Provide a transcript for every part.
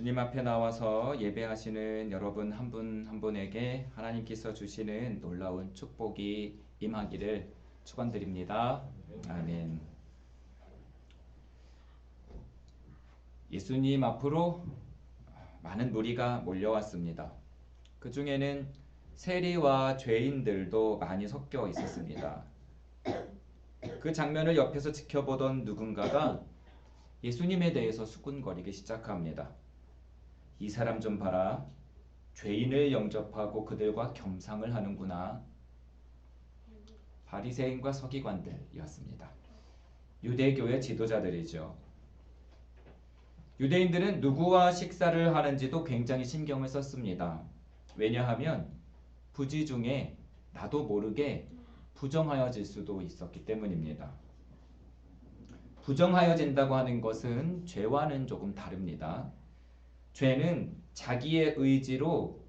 주님 앞에 나와서 예배하시는 여러분 한분한 분에게 하나님께서 주시는 놀라운 축복이 임하기를 축원드립니다. 아멘. 예수님 앞으로 많은 무리가 몰려왔습니다. 그 중에는 세리와 죄인들도 많이 섞여 있었습니다. 그 장면을 옆에서 지켜보던 누군가가 예수님에 대해서 수군거리기 시작합니다. 이 사람 좀 봐라. 죄인을 영접하고 그들과 겸상을 하는구나. 바리새인과 서기관들이었습니다. 유대교의 지도자들이죠. 유대인들은 누구와 식사를 하는지도 굉장히 신경을 썼습니다. 왜냐하면 부지 중에 나도 모르게 부정하여질 수도 있었기 때문입니다. 부정하여진다고 하는 것은 죄와는 조금 다릅니다. 죄는 자기의 의지로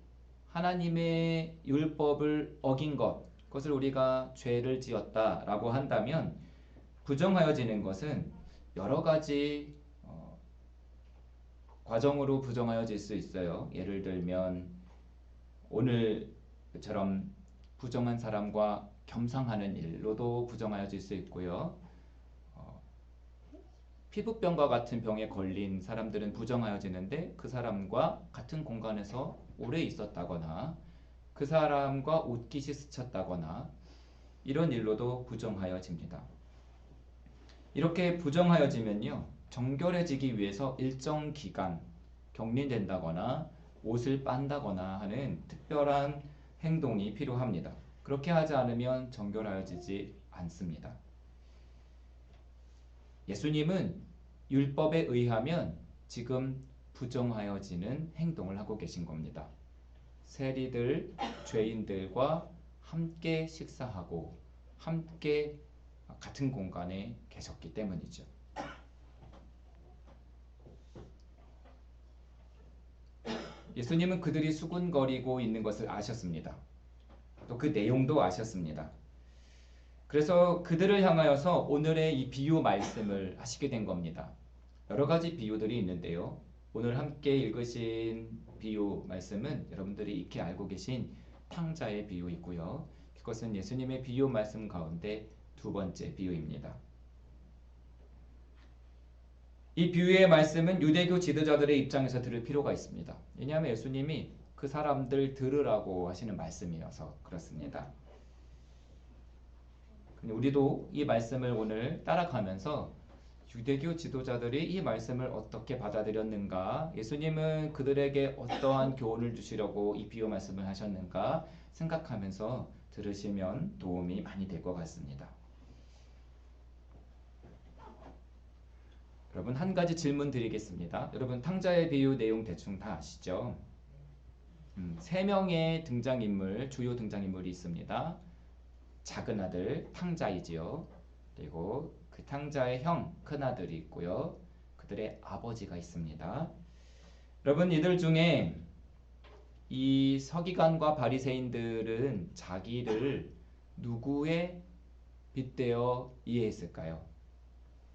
하나님의 율법을 어긴 것, 그것을 우리가 죄를 지었다라고 한다면 부정하여지는 것은 여러 가지 어, 과정으로 부정하여질 수 있어요. 예를 들면 오늘처럼 부정한 사람과 겸상하는 일로도 부정하여질 수 있고요. 피부병과 같은 병에 걸린 사람들은 부정하여지는데 그 사람과 같은 공간에서 오래 있었다거나 그 사람과 옷깃이 스쳤다거나 이런 일로도 부정하여집니다. 이렇게 부정하여지면요. 정결해지기 위해서 일정 기간 격리된다거나 옷을 빤다거나 하는 특별한 행동이 필요합니다. 그렇게 하지 않으면 정결하여지지 않습니다. 예수님은 율법에 의하면 지금 부정하여지는 행동을 하고 계신 겁니다. 세리들, 죄인들과 함께 식사하고 함께 같은 공간에 계셨기 때문이죠. 예수님은 그들이 수군거리고 있는 것을 아셨습니다. 또 그 내용도 아셨습니다. 그래서 그들을 향하여서 오늘의 이 비유 말씀을 하시게 된 겁니다. 여러 가지 비유들이 있는데요. 오늘 함께 읽으신 비유 말씀은 여러분들이 익히 알고 계신 탕자의 비유이고요. 그것은 예수님의 비유 말씀 가운데 두 번째 비유입니다. 이 비유의 말씀은 유대교 지도자들의 입장에서 들을 필요가 있습니다. 왜냐하면 예수님이 그 사람들 들으라고 하시는 말씀이어서 그렇습니다. 우리도 이 말씀을 오늘 따라가면서 유대교 지도자들이 이 말씀을 어떻게 받아들였는가, 예수님은 그들에게 어떠한 교훈을 주시려고 이 비유 말씀을 하셨는가 생각하면서 들으시면 도움이 많이 될 것 같습니다. 여러분 한 가지 질문 드리겠습니다. 여러분 탕자의 비유 내용 대충 다 아시죠? 음, 세 명의 등장인물, 주요 등장인물이 있습니다. 작은 아들 탕자이지요. 그리고 그 탕자의 형 큰아들이 있고요. 그들의 아버지가 있습니다. 여러분 이들 중에 이 서기관과 바리새인들은 자기를 누구에 빗대어 이해했을까요?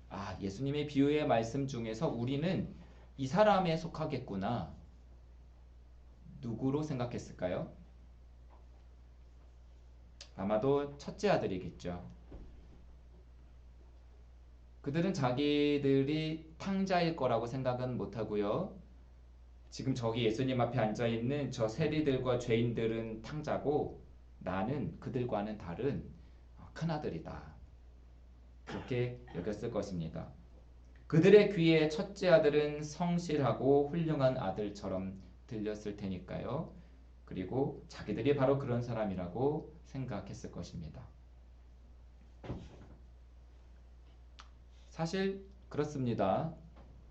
아, 예수님의 비유의 말씀 중에서 우리는 이 사람에 속하겠구나. 누구로 생각했을까요? 아마도 첫째 아들이겠죠. 그들은 자기들이 탕자일 거라고 생각은 못하고요. 지금 저기 예수님 앞에 앉아 있는 저 세리들과 죄인들은 탕자고 나는 그들과는 다른 큰 아들이다. 그렇게 여겼을 것입니다. 그들의 귀에 첫째 아들은 성실하고 훌륭한 아들처럼 들렸을 테니까요. 그리고 자기들이 바로 그런 사람이라고 생각했을 것입니다. 사실 그렇습니다.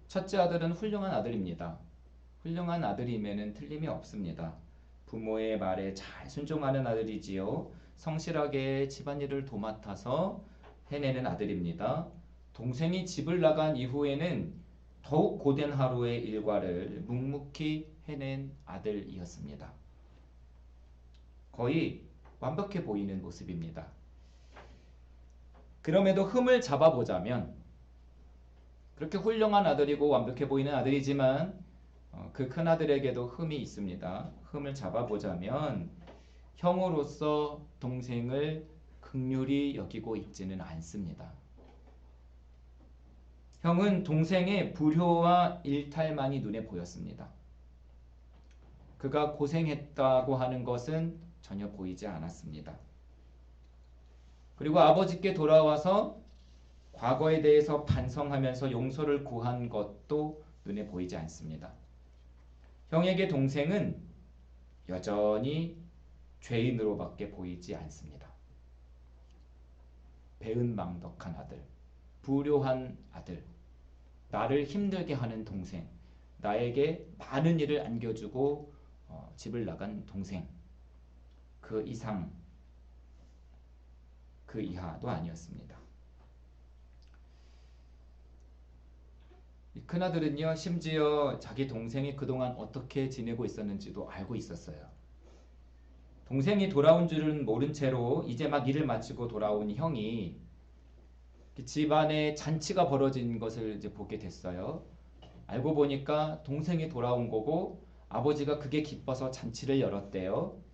첫째 아들은 훌륭한 아들입니다. 훌륭한 아들임에는 틀림이 없습니다. 부모의 말에 잘 순종하는 아들이지요. 성실하게 집안일을 도맡아서 해내는 아들입니다. 동생이 집을 나간 이후에는 더욱 고된 하루의 일과를 묵묵히 해낸 아들이었습니다. 거의 완벽해 보이는 모습입니다. 그럼에도 흠을 잡아보자면 그렇게 훌륭한 아들이고 완벽해 보이는 아들이지만 어, 그 큰 아들에게도 흠이 있습니다. 흠을 잡아보자면 형으로서 동생을 극률이 여기고 있지는 않습니다. 형은 동생의 불효와 일탈만이 눈에 보였습니다. 그가 고생했다고 하는 것은 전혀 보이지 않았습니다. 그리고 아버지께 돌아와서 과거에 대해서 반성하면서 용서를 구한 것도 눈에 보이지 않습니다. 형에게 동생은 여전히 죄인으로밖에 보이지 않습니다. 배은망덕한 아들, 불효한 아들, 나를 힘들게 하는 동생, 나에게 많은 일을 안겨주고 어, 집을 나간 동생, 그 이상, 그 이하도 아니었습니다. 큰아들은요, 심지어 자기 동생이 그동안 어떻게 지내고 있었는지도 알고 있었어요. 동생이 돌아온 줄은 모른 채로 이제 막 일을 마치고 돌아온 형이 집안에 잔치가 벌어진 것을 이제 보게 됐어요. 알고 보니까 동생이 돌아온 거고 아버지가 그게 기뻐서 잔치를 열었대요.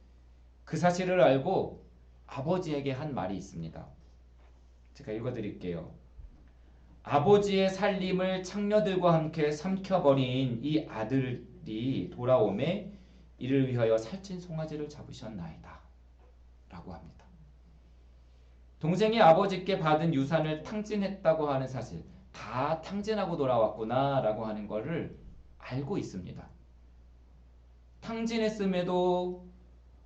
그 사실을 알고 아버지에게 한 말이 있습니다. 제가 읽어드릴게요. 아버지의 살림을 창녀들과 함께 삼켜버린 이 아들이 돌아오매 이를 위하여 살찐 송아지를 잡으셨나이다. 라고 합니다. 동생이 아버지께 받은 유산을 탕진했다고 하는 사실, 다 탕진하고 돌아왔구나 라고 하는 것을 알고 있습니다. 탕진했음에도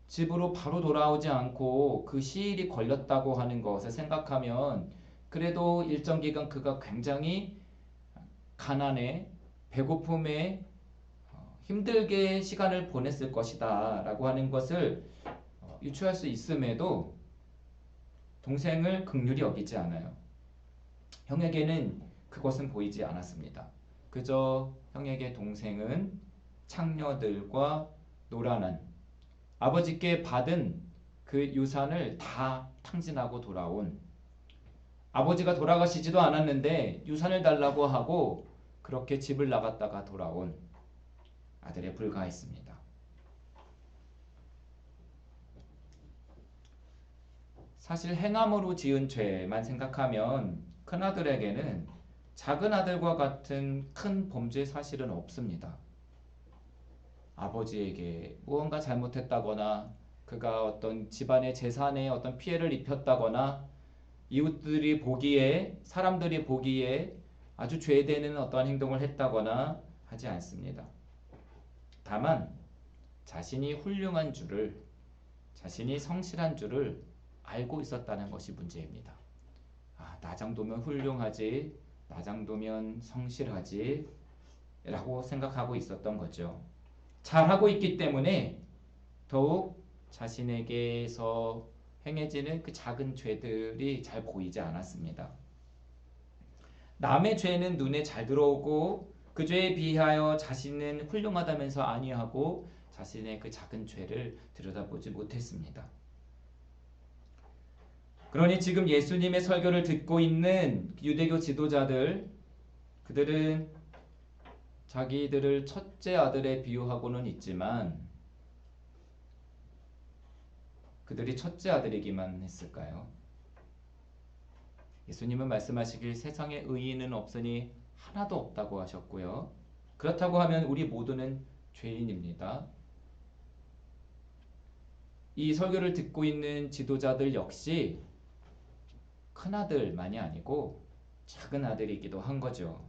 집으로 바로 돌아오지 않고 그 시일이 걸렸다고 하는 것을 생각하면 그래도 일정 기간 그가 굉장히 가난에 배고픔에 어, 힘들게 시간을 보냈을 것이다 라고 하는 것을 어, 유추할 수 있음에도 동생을 극률이 여기지 않아요. 형에게는 그것은 보이지 않았습니다. 그저 형에게 동생은 창녀들과 노란한 아버지께 받은 그 유산을 다 탕진하고 돌아온 아버지가 돌아가시지도 않았는데 유산을 달라고 하고 그렇게 집을 나갔다가 돌아온 아들에 불과했습니다. 사실 행함으로 지은 죄만 생각하면 큰아들에게는 작은 아들과 같은 큰 범죄 사실은 없습니다. 아버지에게 무언가 잘못했다거나 그가 어떤 집안의 재산에 어떤 피해를 입혔다거나 이웃들이 보기에 사람들이 보기에 아주 죄되는 어떠한 행동을 했다거나 하지 않습니다. 다만 자신이 훌륭한 줄을 자신이 성실한 줄을 알고 있었다는 것이 문제입니다. 아, 나 정도면 훌륭하지, 나 정도면 성실하지, 라고 생각하고 있었던 거죠. 잘하고 있기 때문에 더욱 자신에게서 행해지는 그 작은 죄들이 잘 보이지 않았습니다. 남의 죄는 눈에 잘 들어오고 그 죄에 비하여 자신은 훌륭하다면서 아니하고 자신의 그 작은 죄를 들여다보지 못했습니다. 그러니 지금 예수님의 설교를 듣고 있는 유대교 지도자들 그들은 자기들을 첫째 아들에 비유하고는 있지만 그들이 첫째 아들이기만 했을까요? 예수님은 말씀하시길 세상에 의인은 없으니 하나도 없다고 하셨고요. 그렇다고 하면 우리 모두는 죄인입니다. 이 설교를 듣고 있는 지도자들 역시 큰아들만이 아니고 작은 아들이기도 한 거죠.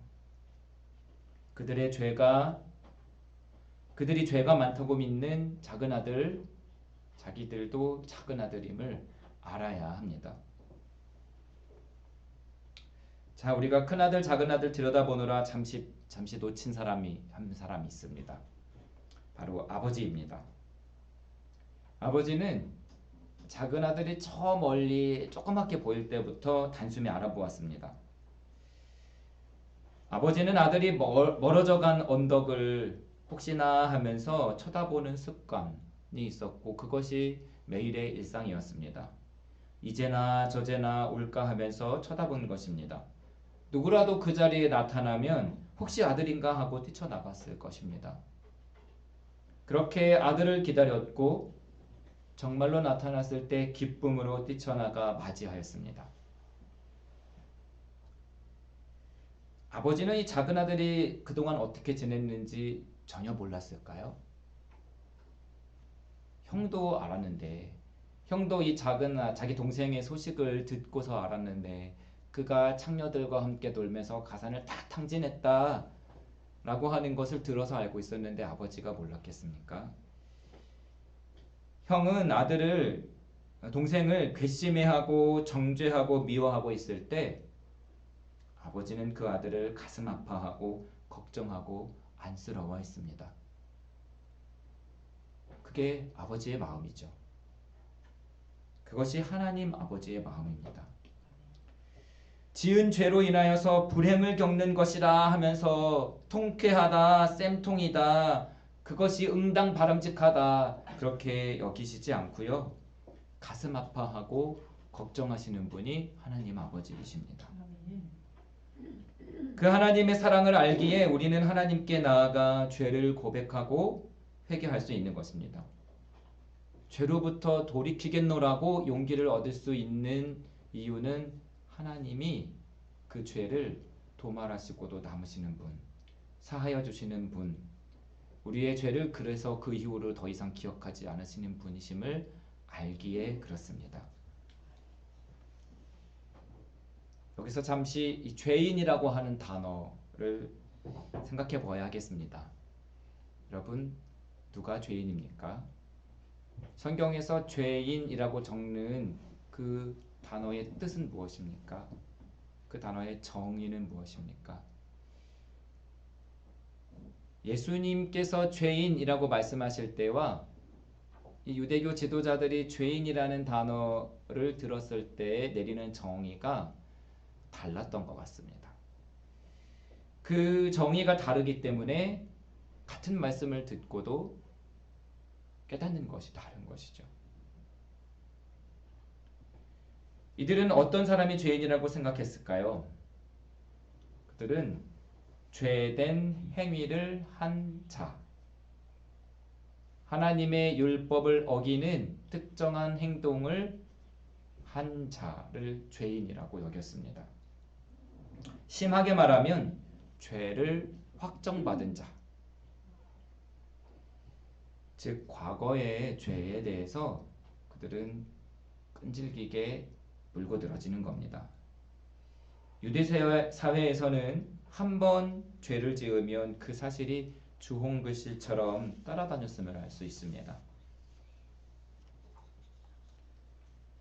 그들의 죄가 그들이 죄가 많다고 믿는 작은 아들 자기들도 작은 아들임을 알아야 합니다. 자, 우리가 큰 아들, 작은 아들 들여다보느라 잠시 잠시 놓친 사람이 한 사람이 있습니다. 바로 아버지입니다. 아버지는 작은 아들이 저 멀리 조그맣게 보일 때부터 단숨에 알아보았습니다. 아버지는 아들이 멀어져 간 언덕을 혹시나 하면서 쳐다보는 습관, 있었고 그것이 매일의 일상이었습니다. 이제나 저제나 올까 하면서 쳐다본 것입니다. 누구라도 그 자리에 나타나면 혹시 아들인가 하고 뛰쳐나갔을 것입니다. 그렇게 아들을 기다렸고 정말로 나타났을 때 기쁨으로 뛰쳐나가 맞이하였습니다. 아버지는 이 작은 아들이 그동안 어떻게 지냈는지 전혀 몰랐을까요? 형도 알았는데 형도 이 작은 아, 자기 동생의 소식을 듣고서 알았는데 그가 창녀들과 함께 놀면서 가산을 다 탕진했다 라고 하는 것을 들어서 알고 있었는데 아버지가 몰랐겠습니까? 형은 아들을 동생을 괘씸해하고 정죄하고 미워하고 있을 때 아버지는 그 아들을 가슴 아파하고 걱정하고 안쓰러워했습니다. 그게 아버지의 마음이죠. 그것이 하나님 아버지의 마음입니다. 지은 죄로 인하여서 불행을 겪는 것이라 하면서 통쾌하다, 쌤통이다, 그것이 응당 바람직하다 그렇게 여기시지 않고요. 가슴 아파하고 걱정하시는 분이 하나님 아버지이십니다. 그 하나님의 사랑을 알기에 우리는 하나님께 나아가 죄를 고백하고 회개할 수 있는 것입니다. 죄로부터 돌이키겠노라고 용기를 얻을 수 있는 이유는 하나님이 그 죄를 도말하시고도 남으시는 분, 사하여 주시는 분, 우리의 죄를 그래서 그 이후로 더 이상 기억하지 않으시는 분이심을 알기에 그렇습니다. 여기서 잠시 이 죄인이라고 하는 단어를 생각해 보아야 하겠습니다. 여러분, 누가 죄인입니까? 성경에서 죄인이라고 적는 그 단어의 뜻은 무엇입니까? 그 단어의 정의는 무엇입니까? 예수님께서 죄인이라고 말씀하실 때와 이 유대교 지도자들이 죄인이라는 단어를 들었을 때 내리는 정의가 달랐던 것 같습니다. 그 정의가 다르기 때문에 같은 말씀을 듣고도 깨닫는 것이 다른 것이죠. 이들은 어떤 사람이 죄인이라고 생각했을까요? 그들은 죄된 행위를 한 자, 하나님의 율법을 어기는 특정한 행동을 한 자를 죄인이라고 여겼습니다. 심하게 말하면 죄를 확정받은 자. 즉 과거의 죄에 대해서 그들은 끈질기게 물고들어지는 겁니다. 유대 사회에서는 한 번 죄를 지으면 그 사실이 주홍글씨처럼 따라다녔음을 알 수 있습니다.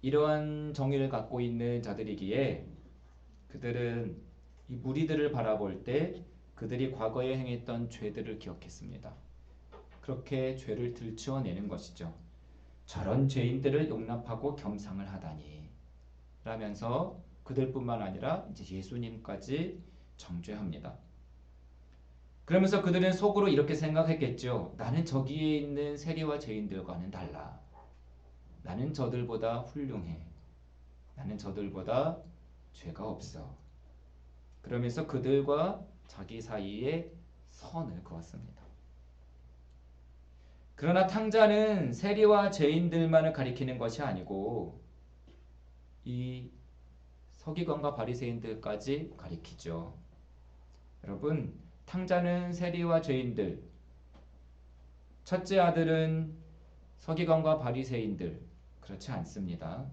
이러한 정의를 갖고 있는 자들이기에 그들은 이 무리들을 바라볼 때 그들이 과거에 행했던 죄들을 기억했습니다. 그렇게 죄를 들추어내는 것이죠. 저런 죄인들을 용납하고 겸상을 하다니 라면서 그들뿐만 아니라 이제 예수님까지 정죄합니다. 그러면서 그들은 속으로 이렇게 생각했겠죠. 나는 저기에 있는 세리와 죄인들과는 달라. 나는 저들보다 훌륭해. 나는 저들보다 죄가 없어. 그러면서 그들과 자기 사이에 선을 그었습니다. 그러나 탕자는 세리와 죄인들만을 가리키는 것이 아니고 이 서기관과 바리새인들까지 가리키죠. 여러분, 탕자는 세리와 죄인들, 첫째 아들은 서기관과 바리새인들 그렇지 않습니다.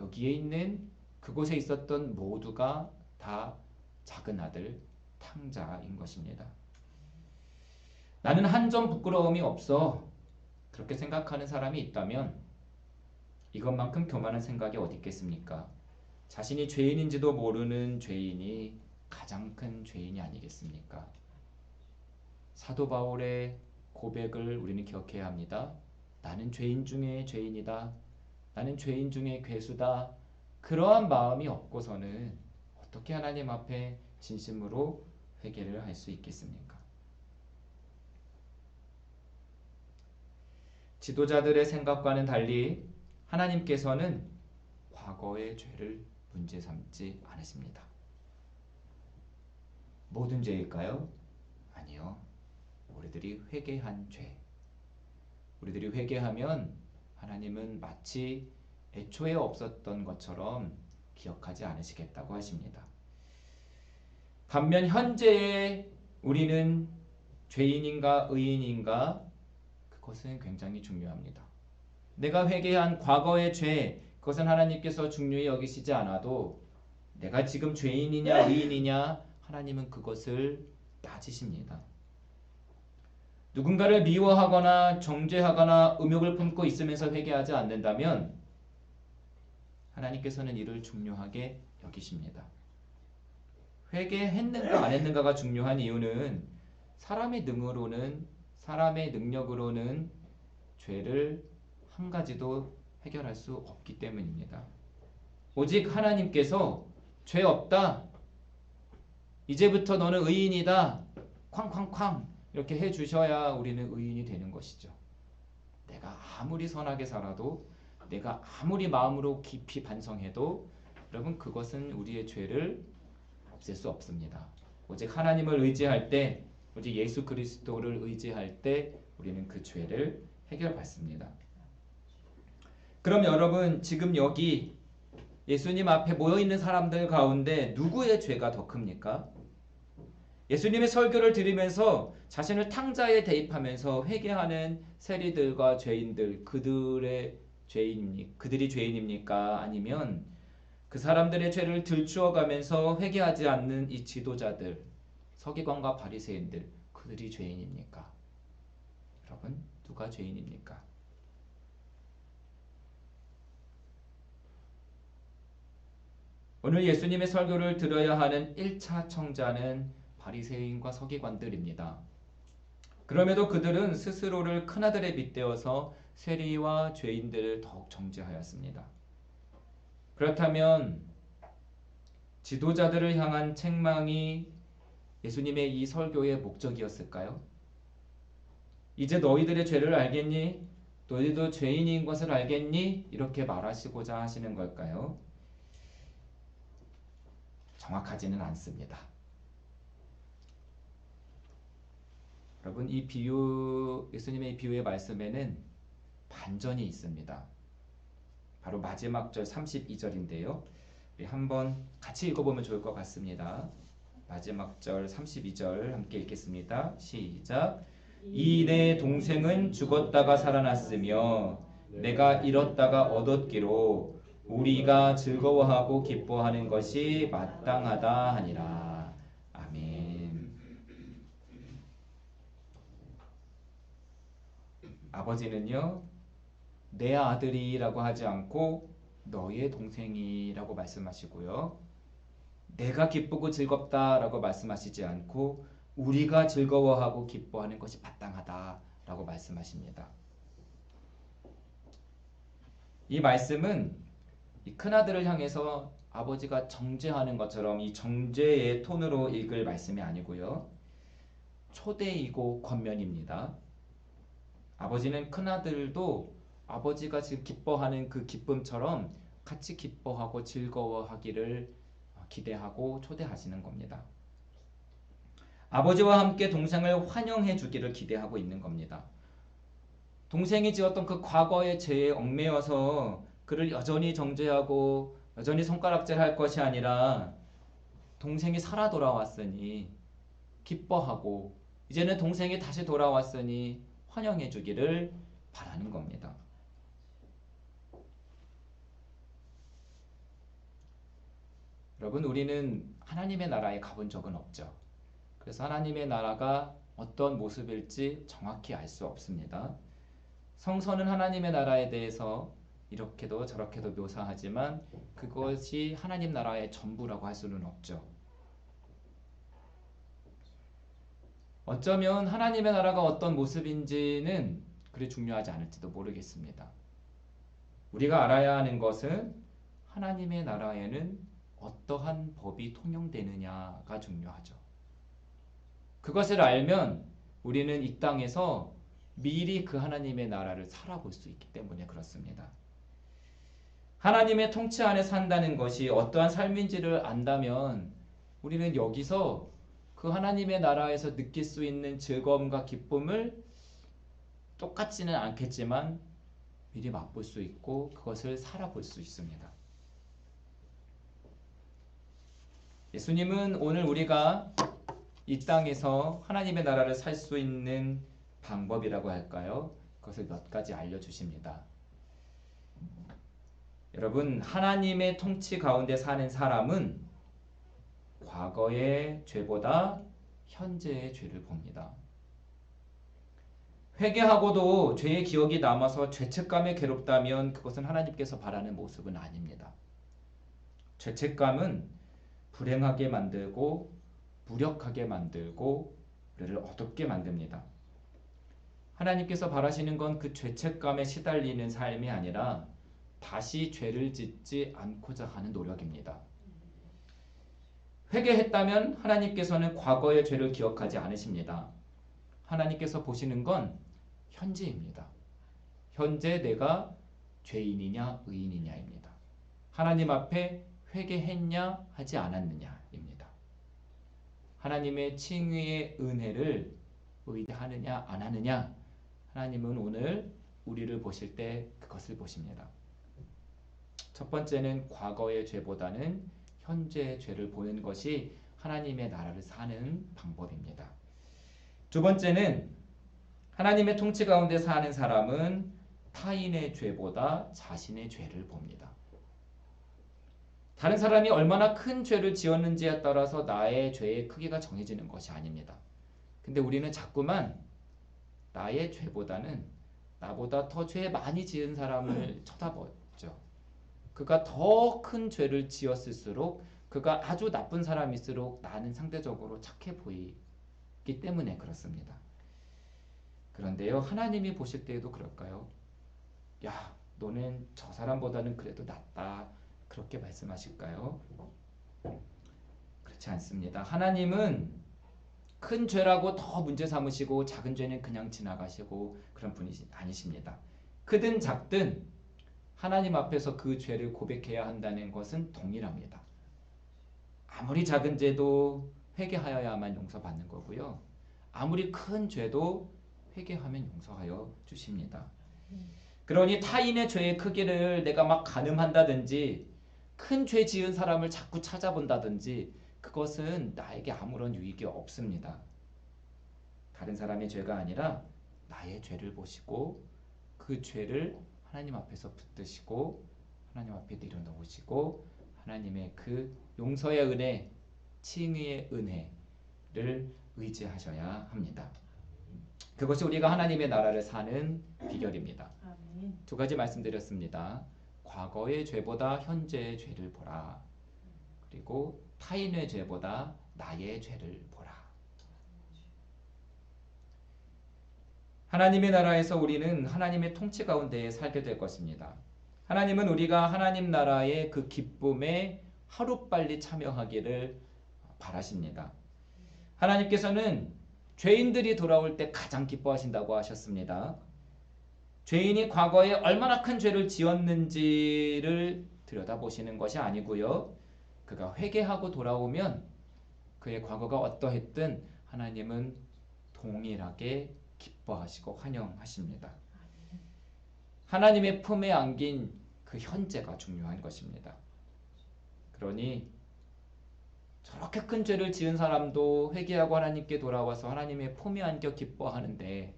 여기에 있는 그곳에 있었던 모두가 다 작은 아들 탕자인 것입니다. 나는 한 점 부끄러움이 없어. 그렇게 생각하는 사람이 있다면 이것만큼 교만한 생각이 어디 있겠습니까? 자신이 죄인인지도 모르는 죄인이 가장 큰 죄인이 아니겠습니까? 사도 바울의 고백을 우리는 기억해야 합니다. 나는 죄인 중에 죄인이다. 나는 죄인 중에 괴수다. 그러한 마음이 없고서는 어떻게 하나님 앞에 진심으로 회개를 할 수 있겠습니까? 지도자들의 생각과는 달리 하나님께서는 과거의 죄를 문제 삼지 않으십니다. 모든 죄일까요? 아니요. 우리들이 회개한 죄. 우리들이 회개하면 하나님은 마치 애초에 없었던 것처럼 기억하지 않으시겠다고 하십니다. 반면 현재의 우리는 죄인인가 의인인가 그것은 굉장히 중요합니다. 내가 회개한 과거의 죄 그것은 하나님께서 중요히 여기시지 않아도 내가 지금 죄인이냐 의인이냐 하나님은 그것을 따지십니다. 누군가를 미워하거나 정죄하거나 음욕을 품고 있으면서 회개하지 않는다면 하나님께서는 이를 중요하게 여기십니다. 회개했는가 안 했는가가 중요한 이유는 사람의 능으로는 사람의 능력으로는 죄를 한 가지도 해결할 수 없기 때문입니다. 오직 하나님께서 죄 없다. 이제부터 너는 의인이다. 쾅쾅쾅 이렇게 해 주셔야 우리는 의인이 되는 것이죠. 내가 아무리 선하게 살아도 내가 아무리 마음으로 깊이 반성해도 여러분 그것은 우리의 죄를 없앨 수 없습니다. 오직 하나님을 의지할 때 오직 예수 그리스도를 의지할 때 우리는 그 죄를 해결받습니다. 그럼 여러분 지금 여기 예수님 앞에 모여 있는 사람들 가운데 누구의 죄가 더 큽니까? 예수님의 설교를 들으면서 자신을 탕자에 대입하면서 회개하는 세리들과 죄인들 그들의 죄인입니 그들이 죄인입니까? 아니면 그 사람들의 죄를 들추어 가면서 회개하지 않는 이 지도자들 서기관과 바리새인들 그들이 죄인입니까? 여러분 누가 죄인입니까? 오늘 예수님의 설교를 들어야 하는 1차 청자는 바리새인과 서기관들입니다. 그럼에도 그들은 스스로를 큰아들에 빗대어서 세리와 죄인들을 더욱 정죄하였습니다. 그렇다면 지도자들을 향한 책망이 예수님의 이 설교의 목적이었을까요? 이제 너희들의 죄를 알겠니? 너희도 죄인인 것을 알겠니? 이렇게 말하시고자 하시는 걸까요? 정확하지는 않습니다. 여러분 이 비유 예수님의 비유의 말씀에는 반전이 있습니다. 바로 마지막 절 32절인데요. 우리 한번 같이 읽어보면 좋을 것 같습니다. 마지막 절 32절 함께 읽겠습니다. 시작. 이 내 동생은 죽었다가 살아났으며 내가 잃었다가 얻었기로 우리가 즐거워하고 기뻐하는 것이 마땅하다 하니라. 아멘. 아버지는요, 내 아들이라고 하지 않고 너의 동생이라고 말씀하시고요. 내가 기쁘고 즐겁다라고 말씀하시지 않고 우리가 즐거워하고 기뻐하는 것이 마땅하다라고 말씀하십니다. 이 말씀은 이 큰아들을 향해서 아버지가 정죄하는 것처럼 이 정죄의 톤으로 읽을 말씀이 아니고요. 초대이고 권면입니다. 아버지는 큰아들도 아버지가 지금 기뻐하는 그 기쁨처럼 같이 기뻐하고 즐거워하기를 기대하고 초대하시는 겁니다. 아버지와 함께 동생을 환영해 주기를 기대하고 있는 겁니다. 동생이 지었던 그 과거의 죄에 얽매여서 그를 여전히 정죄하고 여전히 손가락질할 것이 아니라 동생이 살아 돌아왔으니 기뻐하고 이제는 동생이 다시 돌아왔으니 환영해 주기를 바라는 겁니다. 여러분 우리는 하나님의 나라에 가본 적은 없죠. 그래서 하나님의 나라가 어떤 모습일지 정확히 알 수 없습니다. 성서는 하나님의 나라에 대해서 이렇게도 저렇게도 묘사하지만 그것이 하나님 나라의 전부라고 할 수는 없죠. 어쩌면 하나님의 나라가 어떤 모습인지는 그리 중요하지 않을지도 모르겠습니다. 우리가 알아야 하는 것은 하나님의 나라에는 어떠한 법이 통용되느냐가 중요하죠. 그것을 알면 우리는 이 땅에서 미리 그 하나님의 나라를 살아볼 수 있기 때문에 그렇습니다. 하나님의 통치 안에 산다는 것이 어떠한 삶인지를 안다면 우리는 여기서 그 하나님의 나라에서 느낄 수 있는 즐거움과 기쁨을 똑같지는 않겠지만 미리 맛볼 수 있고 그것을 살아볼 수 있습니다. 예수님은 오늘 우리가 이 땅에서 하나님의 나라를 살 수 있는 방법이라고 할까요? 그것을 몇 가지 알려주십니다. 여러분, 하나님의 통치 가운데 사는 사람은 과거의 죄보다 현재의 죄를 봅니다. 회개하고도 죄의 기억이 남아서 죄책감에 괴롭다면 그것은 하나님께서 바라는 모습은 아닙니다. 죄책감은 불행하게 만들고 무력하게 만들고 우리를 어둡게 만듭니다. 하나님께서 바라시는 건 그 죄책감에 시달리는 삶이 아니라 다시 죄를 짓지 않고자 하는 노력입니다. 회개했다면 하나님께서는 과거의 죄를 기억하지 않으십니다. 하나님께서 보시는 건 현재입니다. 현재 내가 죄인이냐 의인이냐입니다. 하나님 앞에 회개했냐 하지 않았느냐입니다. 하나님의 칭의의 은혜를 의지하느냐 안 하느냐 하나님은 오늘 우리를 보실 때 그것을 보십니다. 첫 번째는 과거의 죄보다는 현재의 죄를 보는 것이 하나님의 나라를 사는 방법입니다. 두 번째는 하나님의 통치 가운데 사는 사람은 타인의 죄보다 자신의 죄를 봅니다. 다른 사람이 얼마나 큰 죄를 지었는지에 따라서 나의 죄의 크기가 정해지는 것이 아닙니다. 근데 우리는 자꾸만 나의 죄보다는 나보다 더 죄 많이 지은 사람을 쳐다보죠. 그가 더 큰 죄를 지었을수록 그가 아주 나쁜 사람일수록 나는 상대적으로 착해 보이기 때문에 그렇습니다. 그런데요, 하나님이 보실 때에도 그럴까요? 야, 너는 저 사람보다는 그래도 낫다. 그렇게 말씀하실까요? 그렇지 않습니다. 하나님은 큰 죄라고 더 문제 삼으시고 작은 죄는 그냥 지나가시고 그런 분이 아니십니다. 크든 작든 하나님 앞에서 그 죄를 고백해야 한다는 것은 동일합니다. 아무리 작은 죄도 회개하여야만 용서받는 거고요. 아무리 큰 죄도 회개하면 용서하여 주십니다. 그러니 타인의 죄의 크기를 내가 막 가늠한다든지 큰 죄 지은 사람을 자꾸 찾아본다든지 그것은 나에게 아무런 유익이 없습니다. 다른 사람의 죄가 아니라 나의 죄를 보시고 그 죄를 하나님 앞에서 붙드시고 하나님 앞에 내려놓으시고 하나님의 그 용서의 은혜, 칭의의 은혜를 의지하셔야 합니다. 그것이 우리가 하나님의 나라를 사는 비결입니다. 두 가지 말씀드렸습니다. 과거의 죄보다 현재의 죄를 보라. 그리고 타인의 죄보다 나의 죄를 보라. 하나님의 나라에서 우리는 하나님의 통치 가운데 살게 될 것입니다. 하나님은 우리가 하나님 나라의 그 기쁨에 하루빨리 참여하기를 바라십니다. 하나님께서는 죄인들이 돌아올 때 가장 기뻐하신다고 하셨습니다. 죄인이 과거에 얼마나 큰 죄를 지었는지를 들여다보시는 것이 아니고요. 그가 회개하고 돌아오면 그의 과거가 어떠했든 하나님은 동일하게 기뻐하시고 환영하십니다. 하나님의 품에 안긴 그 현재가 중요한 것입니다. 그러니 저렇게 큰 죄를 지은 사람도 회개하고 하나님께 돌아와서 하나님의 품에 안겨 기뻐하는데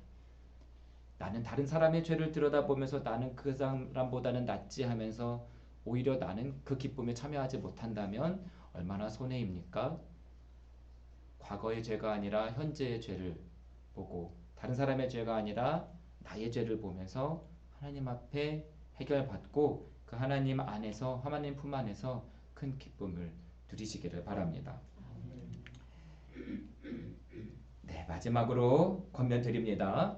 나는 다른 사람의 죄를 들여다보면서 나는 그 사람보다는 낫지 하면서 오히려 나는 그 기쁨에 참여하지 못한다면 얼마나 손해입니까? 과거의 죄가 아니라 현재의 죄를 보고 다른 사람의 죄가 아니라 나의 죄를 보면서 하나님 앞에 해결받고 그 하나님 안에서 하나님 품 안에서 큰 기쁨을 누리시기를 바랍니다. 네, 마지막으로 권면 드립니다.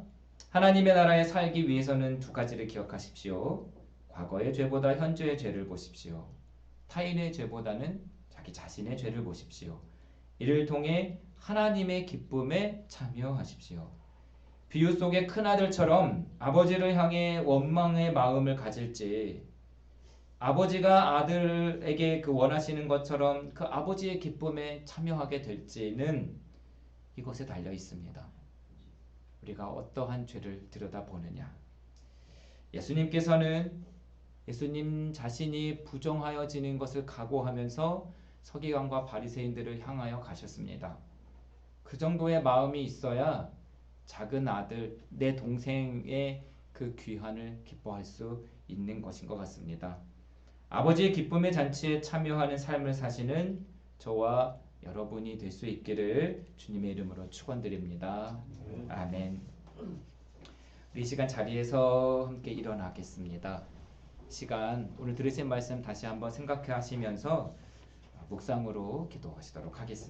하나님의 나라에 살기 위해서는 두 가지를 기억하십시오. 과거의 죄보다 현재의 죄를 보십시오. 타인의 죄보다는 자기 자신의 죄를 보십시오. 이를 통해 하나님의 기쁨에 참여하십시오. 비유 속의 큰아들처럼 아버지를 향해 원망의 마음을 가질지 아버지가 아들에게 그 원하시는 것처럼 그 아버지의 기쁨에 참여하게 될지는 이것에 달려 있습니다. 우리가 어떠한 죄를 들여다보느냐. 예수님께서는 예수님 자신이 부정하여지는 것을 각오하면서 서기관과 바리새인들을 향하여 가셨습니다. 그 정도의 마음이 있어야 작은 아들 내 동생의 그 귀환을 기뻐할 수 있는 것인 것 같습니다. 아버지의 기쁨의 잔치에 참여하는 삶을 사시는 저와 여러분이 될 수 있기를 주님의 이름으로 축원드립니다. 아멘. 우리 이 시간 자리에서 함께 일어나겠습니다. 시간 오늘 들으신 말씀 다시 한번 생각해 하시면서 묵상으로 기도하시도록 하겠습니다.